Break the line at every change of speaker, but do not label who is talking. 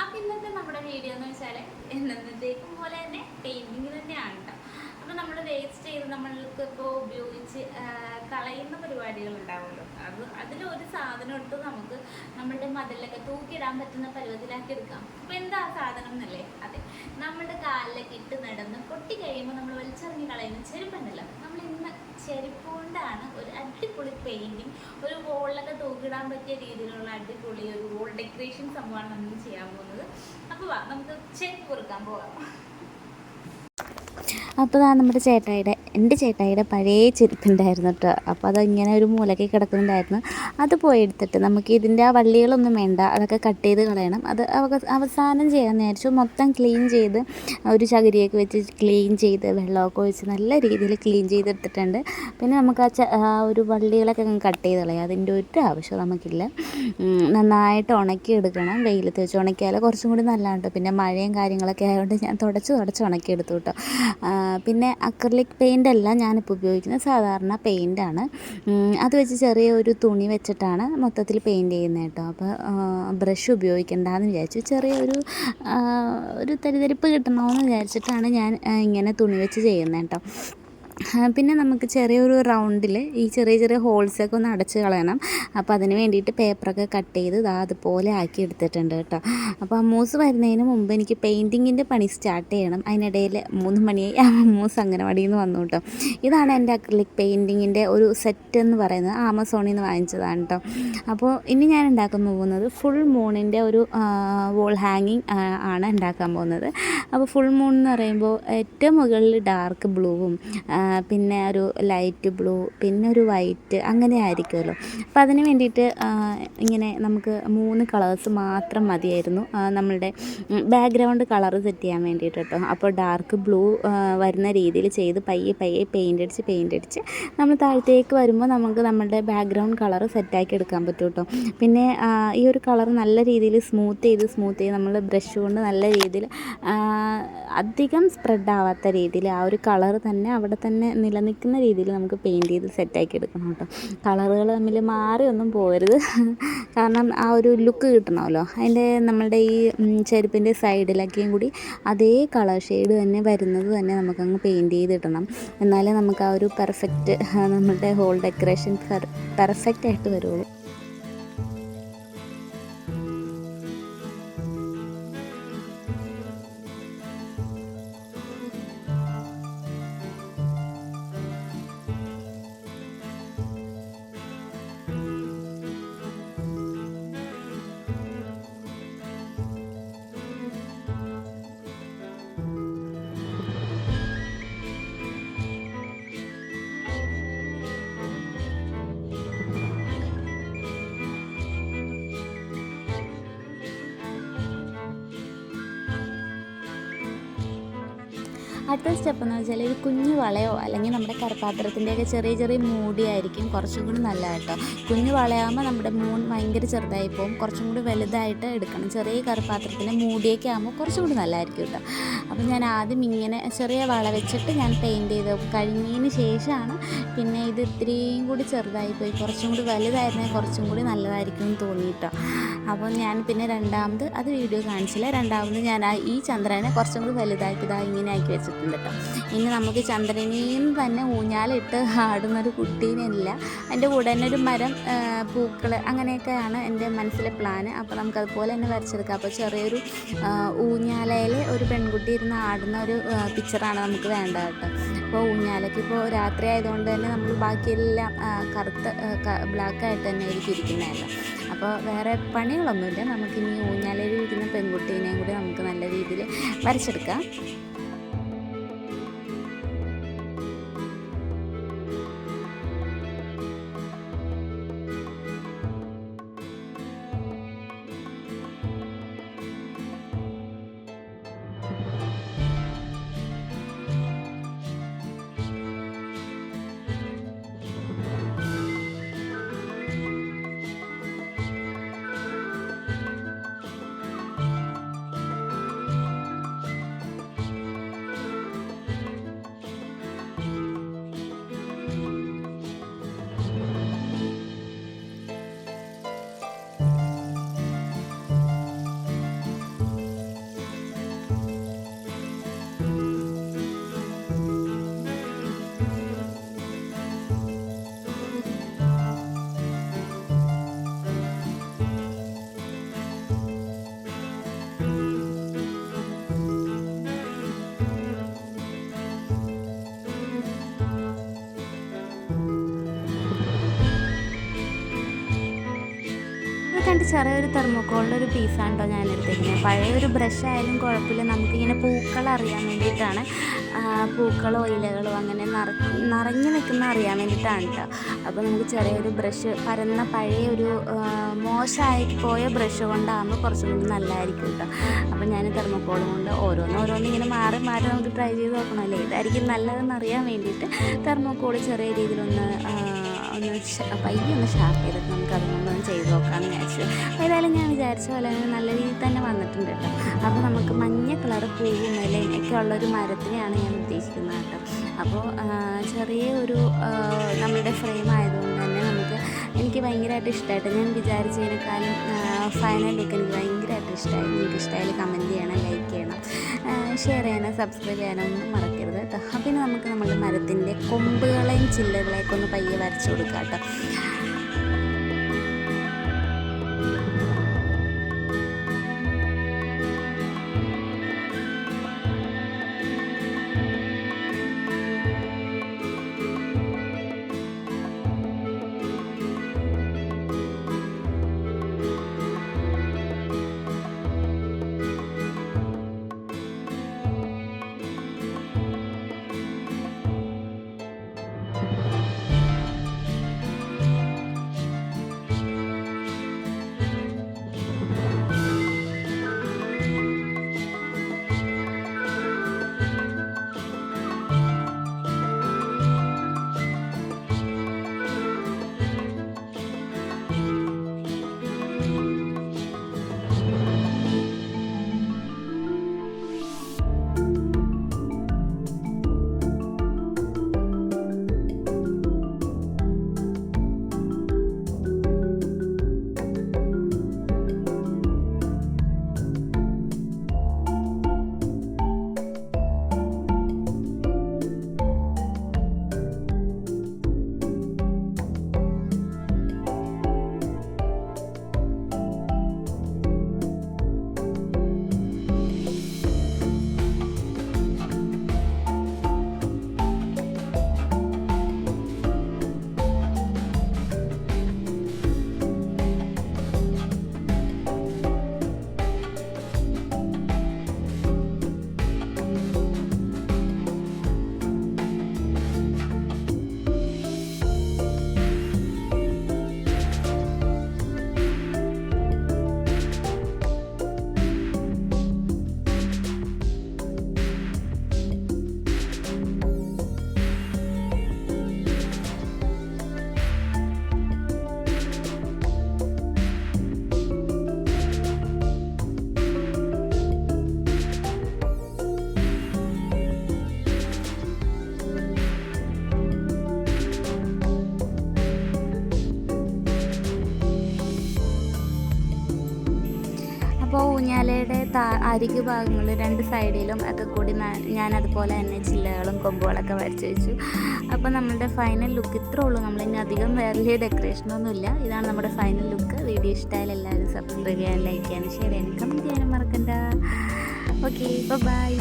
അപ്പം ഇന്നത്തെ നമ്മുടെ വീഡിയോ എന്ന് വെച്ചാൽ എന്നത്തേക്കും പോലെ തന്നെ പെയിന്റിങ് തന്നെയാണ് കേട്ടോ അപ്പം നമ്മൾ വേസ്റ്റ് ചെയ്ത്
നമ്മൾക്ക് ഇപ്പോൾ ഉപയോഗിച്ച് കളയുന്ന പരിപാടികൾ ഉണ്ടാവുമല്ലോ. അത് അതിലൊരു സാധനം എടുത്ത് നമുക്ക് നമ്മളുടെ മതിലൊക്കെ തൂക്കിയിടാൻ പറ്റുന്ന പരുവത്തിലാക്കി എടുക്കാം. അപ്പം എന്താ സാധനം എന്നല്ലേ? അതെ നമ്മളുടെ കാലിലൊക്കെ ഇട്ട് നടന്ന് പൊട്ടി കഴിയുമ്പോൾ നമ്മൾ വലിച്ചെറിഞ്ഞ് കളയുന്ന ചെരുപ്പുണ്ടല്ലോ. നമ്മൾ ഇന്ന് ചെരുപ്പ് കൊണ്ടാണ് ഒരു അടിപൊളി പെയിന്റിങ് ഒരു വോളിലൊക്കെ തൂക്കിടാൻ പറ്റിയ രീതിയിലുള്ള അടിപൊളി ഒരു വോൾ ഡെക്കറേഷൻ സംഭവമാണ് നമ്മൾ ചെയ്യാൻ പോകുന്നത്. അപ്പോൾ വാ നമുക്ക് ചെരുപ്പ് കുറുക്കാൻ പോകാം.
അപ്പോൾ അതാ നമ്മുടെ ചേട്ടായിയുടെ എന്റെ ചേട്ടായിയുടെ പഴയ ചെരുപ്പുണ്ടായിരുന്നു കേട്ടോ അപ്പോൾ അതിങ്ങനെ ഒരു മൂലയ്ക്ക് കിടക്കുന്നുണ്ടായിരുന്നു. അത് പോയി എടുത്തിട്ട് നമുക്ക് ഇതിന്റെ ആ വള്ളികളൊന്നും വേണ്ട അതൊക്കെ കട്ട് ചെയ്ത് കളയണം. അത് അവസാനം ചെയ്യാൻ വിചാരിച്ചു. മൊത്തം ക്ലീൻ ചെയ്ത് ഒരു ചകിരിയൊക്കെ വെച്ച് ക്ലീൻ ചെയ്ത് വെള്ളമൊക്കെ ഒഴിച്ച് നല്ല രീതിയിൽ ക്ലീൻ ചെയ്തെടുത്തിട്ടുണ്ട്. പിന്നെ നമുക്ക് ആ ആ ഒരു വള്ളികളൊക്കെ കട്ട് ചെയ്ത് കളയാം. അതിന്റെ ഒരു ആവശ്യം നമുക്കില്ല. നന്നായിട്ട് ഉണക്കി എടുക്കണം. വെയിലത്ത് വെച്ച് ഉണക്കിയാൽ കുറച്ചും കൂടി നല്ലതാണ് കേട്ടോ പിന്നെ മഴയും കാര്യങ്ങളൊക്കെ ആയതുകൊണ്ട് ഞാൻ തുടച്ച് തുടച്ച് ഉണക്കി എടുത്തു കേട്ടോ ആ, പിന്നെ അക്രലിക് പെയിന്റ് അല്ല ഞാനിപ്പോൾ ഉപയോഗിക്കുന്നത്. സാധാരണ പെയിന്റാണ് അത് വെച്ച് ചെറിയ ഒരു തുണി വെച്ചിട്ടാണ് മൊത്തത്തിൽ പെയിന്റ് ചെയ്യുന്നത് കേട്ടോ. അപ്പോൾ ബ്രഷ് ഉപയോഗിക്കണ്ടെന്ന് വിചാരിച്ചു. ചെറിയ ഒരു ഒരു തരിതരിപ്പ് കിട്ടണമെന്ന് വിചാരിച്ചിട്ടാണ് ഞാൻ ഇങ്ങനെ തുണി വെച്ച് ചെയ്യുന്നത് കേട്ടോ. പിന്നെ നമുക്ക് ചെറിയൊരു റൗണ്ടിൽ ഈ ചെറിയ ചെറിയ ഹോൾസൊക്കെ ഒന്ന് അടച്ച് കളയണം. അപ്പോൾ അതിന് വേണ്ടിയിട്ട് പേപ്പറൊക്കെ കട്ട് ചെയ്ത് ദാ അതുപോലെ ആക്കി എടുത്തിട്ടുണ്ട് കേട്ടോ. അപ്പോൾ അമ്മൂസ് വരുന്നതിന് മുമ്പ് എനിക്ക് പെയിന്റിങ്ങിന്റെ പണി സ്റ്റാർട്ട് ചെയ്യണം. അതിനിടയിൽ മൂന്ന് മണിയായി അമ്മൂസ് അംഗനവാടിയിൽ നിന്ന് വന്നു കേട്ടോ. ഇതാണ് എന്റെ അക്രലിക് പെയിന്റിങ്ങിന്റെ ഒരു സെറ്റ് എന്ന് പറയുന്നത്. ആമസോണിൽ നിന്ന് വാങ്ങിച്ചതാണ് കേട്ടോ. അപ്പോൾ ഇനി ഞാൻ ഉണ്ടാക്കാൻ പോകുന്നത് ഫുൾ മൂണിന്റെ ഒരു വോൾ ഹാങ്ങിങ് ആണ് ഉണ്ടാക്കാൻ പോകുന്നത്. അപ്പോൾ ഫുൾ മൂൺ എന്ന് പറയുമ്പോൾ ഏറ്റവും മുകളിൽ ഡാർക്ക് ബ്ലൂവും പിന്നെ ഒരു ലൈറ്റ് ബ്ലൂ പിന്നെ ഒരു വൈറ്റ് അങ്ങനെ ആയിരിക്കുമല്ലോ. അപ്പോൾ അതിന് വേണ്ടിയിട്ട് ഇങ്ങനെ നമുക്ക് മൂന്ന് കളേഴ്സ് മാത്രം മതിയായിരുന്നു. നമ്മളുടെ ബാക്ക്ഗ്രൗണ്ട് കളർ സെറ്റ് ചെയ്യാൻ വേണ്ടിയിട്ട് കേട്ടോ അപ്പോൾ ഡാർക്ക് ബ്ലൂ വരുന്ന രീതിയിൽ ചെയ്ത് പയ്യെ പയ്യെ പെയിന്റ് അടിച്ച് പെയിന്റ് അടിച്ച് നമ്മൾ താഴത്തേക്ക് വരുമ്പോൾ നമുക്ക് നമ്മുടെ ബാക്ക്ഗ്രൗണ്ട് കളർ സെറ്റാക്കി എടുക്കാൻ പറ്റും കേട്ടോ പിന്നെ ഈ ഒരു കളർ നല്ല രീതിയിൽ സ്മൂത്ത് ചെയ്ത് സ്മൂത്ത് ചെയ്ത് നമ്മൾ ബ്രഷ് കൊണ്ട് നല്ല രീതിയിൽ അധികം സ്പ്രെഡ് ആവാത്ത രീതിയിൽ ആ ഒരു കളർ തന്നെ അവിടെ തന്നെ നിലനിൽക്കുന്ന രീതിയിൽ നമുക്ക് പെയിന്റ് ചെയ്ത് സെറ്റാക്കി എടുക്കണം കേട്ടോ. കളറുകൾ തമ്മിൽ മാറി ഒന്നും പോകരുത് കാരണം ആ ഒരു ലുക്ക് കിട്ടണമല്ലോ. അതിന്റെ നമ്മളുടെ ഈ ചെരുപ്പിന്റെ സൈഡിലൊക്കെയും കൂടി അതേ കളർ ഷെയ്ഡ് തന്നെ വരുന്നത് തന്നെ നമുക്കങ്ങ് പെയിന്റ് ചെയ്തിടണം. എന്നാലേ നമുക്ക് ആ ഒരു പെർഫെക്റ്റ് നമ്മുടെ ഹോൾ ഡെക്കറേഷൻ പെർഫെക്റ്റ് ആയിട്ട് വരുള്ളൂ. അടുത്ത സ്റ്റെപ്പ് എന്ന് വെച്ചാൽ ഒരു കുഞ്ഞു വളയോ അല്ലെങ്കിൽ നമ്മുടെ കരപാത്രത്തിന്റെയൊക്കെ ചെറിയ ചെറിയ മൂടിയായിരിക്കും കുറച്ചും കൂടി നല്ല കേട്ടോ കുഞ്ഞു വളയാകുമ്പോൾ നമ്മുടെ മൂൺ ഭയങ്കര ചെറുതായി പോകും കുറച്ചും കൂടി വലുതായിട്ട് എടുക്കണം. ചെറിയ കരപാത്രത്തിന്റെ മൂടിയൊക്കെ ആകുമ്പോൾ കുറച്ചും കൂടി നല്ലതായിരിക്കും കേട്ടോ. അപ്പോൾ ഞാൻ ആദ്യം ഇങ്ങനെ ചെറിയ വള വെച്ചിട്ട് ഞാൻ പെയിന്റ് ചെയ്ത്. കഴിഞ്ഞതിന് ശേഷമാണ് പിന്നെ ഇത് ഇത്രയും കൂടി ചെറുതായി പോയി കുറച്ചും കൂടി വലുതായിരുന്നെങ്കിൽ കുറച്ചും കൂടി നല്ലതായിരിക്കും എന്ന് തോന്നി കേട്ടോ അപ്പോൾ ഞാൻ പിന്നെ രണ്ടാമത് അത് വീഡിയോ കാണിച്ചില്ല. രണ്ടാമത് ഞാൻ ഈ ചന്ദ്രനെ കുറച്ചും കൂടി വലുതാക്കി ഇതാ ഇങ്ങനെ ആക്കി വെച്ചിട്ടുണ്ട് കേട്ടോ ഇനി നമുക്ക് ചന്ദ്രനെയും തന്നെ ഊഞ്ഞാലിട്ട് ആടുന്നൊരു കുട്ടീനില്ല അതിന്റെ കൂടെ തന്നെ ഒരു മരം പൂക്കൾ അങ്ങനെയൊക്കെയാണ് എന്റെ മനസ്സിലെ പ്ലാന് അപ്പോൾ നമുക്ക് അതുപോലെ തന്നെ വരച്ചെടുക്കാം. അപ്പോൾ ചെറിയൊരു ഊഞ്ഞാലയിൽ ഒരു പെൺകുട്ടി ഇരുന്ന് ആടുന്ന ഒരു പിക്ചറാണ് നമുക്ക് വേണ്ടത് കേട്ടോ. അപ്പോൾ ഊഞ്ഞാലയ്ക്ക് ഇപ്പോൾ രാത്രി ആയതുകൊണ്ട് തന്നെ നമ്മൾ ബാക്കിയെല്ലാം കറുത്ത ബ്ലാക്ക് ആയിട്ട് തന്നെ ആയിരിക്കും ഇരിക്കുന്നതല്ല അപ്പോൾ വേറെ പണികളൊന്നുമില്ല. നമുക്കിനി ഊഞ്ഞാലയിൽ ഇരിക്കുന്ന പെൺകുട്ടീനെയും കൂടി നമുക്ക് നല്ല രീതിയിൽ വരച്ചെടുക്കാം. കണ്ട് ചെറിയൊരു തെർമോക്കോളിന്റെ ഒരു പീസാണ് കേട്ടോ ഞാൻ എടുത്തേക്കുന്നത് പഴയ ഒരു ബ്രഷ് ആയാലും കുഴപ്പമില്ല. നമുക്കിങ്ങനെ പൂക്കൾ അറിയാൻ വേണ്ടിയിട്ടാണ് പൂക്കളോ ഇലകളോ അങ്ങനെ നിറ നിറഞ്ഞു നിൽക്കുന്ന അറിയാൻ വേണ്ടിയിട്ടാണ് കേട്ടോ അപ്പോൾ നമുക്ക് ചെറിയൊരു ബ്രഷ് പരന്ന പഴയ ഒരു മോശമായി പോയ ബ്രഷ് കൊണ്ടാകുമ്പോൾ കുറച്ചും കൂടി നല്ലതായിരിക്കും കേട്ടോ അപ്പോൾ ഞാൻ തെർമോക്കോളും കൊണ്ട് ഓരോന്ന് ഓരോന്ന് ഇങ്ങനെ മാറി മാറി നമുക്ക് ട്രൈ ചെയ്ത് നോക്കണമല്ലേ ഇതായിരിക്കും നല്ലതെന്ന് അറിയാൻ വേണ്ടിയിട്ട് തെർമോക്കോൾ ചെറിയ രീതിയിലൊന്ന് ഒന്ന് പയ്യെ ഒന്ന് ഷാർപ്പ് ചെയ്തിട്ട് നമുക്ക് അതുകൊണ്ടൊന്ന് ചെയ്ത് നോക്കാമെന്ന് വിചാരിച്ചു. ഏതായാലും ഞാൻ വിചാരിച്ച പോലെ നല്ല രീതിയിൽ തന്നെ വന്നിട്ടുണ്ട് കേട്ടോ അപ്പോൾ നമുക്ക് മഞ്ഞ കളർ പൂവും ഇലയും ഉള്ളൊരു മരത്തിനെയാണ് ഞാൻ ഉദ്ദേശിക്കുന്നത് കേട്ടോ അപ്പോൾ ചെറിയ ഒരു നമ്മുടെ ഫ്രെയിം ആയതുകൊണ്ട് തന്നെ നമുക്ക് എനിക്ക് ഭയങ്കരമായിട്ട് ഇഷ്ടമായിട്ട് ഞാൻ വിചാരിച്ചതിനേക്കാളും ഫൈനൽ ലുക്ക് എനിക്ക് ഭയങ്കരമായിട്ട് ഇഷ്ടമായി നിങ്ങൾക്ക് ഇഷ്ടമായാലും കമന്റ് ചെയ്യണം ലൈക്ക് ചെയ്യണം. ഷെയർ ചെയ്യാനും സബ്സ്ക്രൈബ് ചെയ്യാനൊന്നും മറക്കരുത് കേട്ടോ. അപ്പം നമുക്ക് നമ്മുടെ മരത്തിന്റെ കൊമ്പുകളെയും ചില്ലകളെയൊക്കെ ഒന്ന് പയ്യെ വരച്ചു കൊടുക്കാം കേട്ടോ. അപ്പോൾ ഊഞ്ഞാലയുടെ താ അരികു ഭാഗങ്ങൾ രണ്ട് സൈഡിലും ഒക്കെ കൂടി ഞാൻ അതുപോലെ തന്നെ ചില്ലകളും കൊമ്പുകളൊക്കെ വരച്ച് വെച്ചു. അപ്പോൾ നമ്മളുടെ ഫൈനൽ ലുക്ക് ഇത്രേ ഉള്ളൂ. നമ്മൾ ഇനി അധികം വേറെ ഡെക്കറേഷനൊന്നുമില്ല ഇതാണ് നമ്മുടെ ഫൈനൽ ലുക്ക് വീഡിയോ ഇഷ്ടമായാലും എല്ലാവരും സബ്സ്ക്രൈബ് ചെയ്യാൻ ലൈക്ക് ചെയ്യാനും ഷെയർ ചെയ്യാനും കമന്റ് ചെയ്യാനും മറക്കണ്ട. Okay bye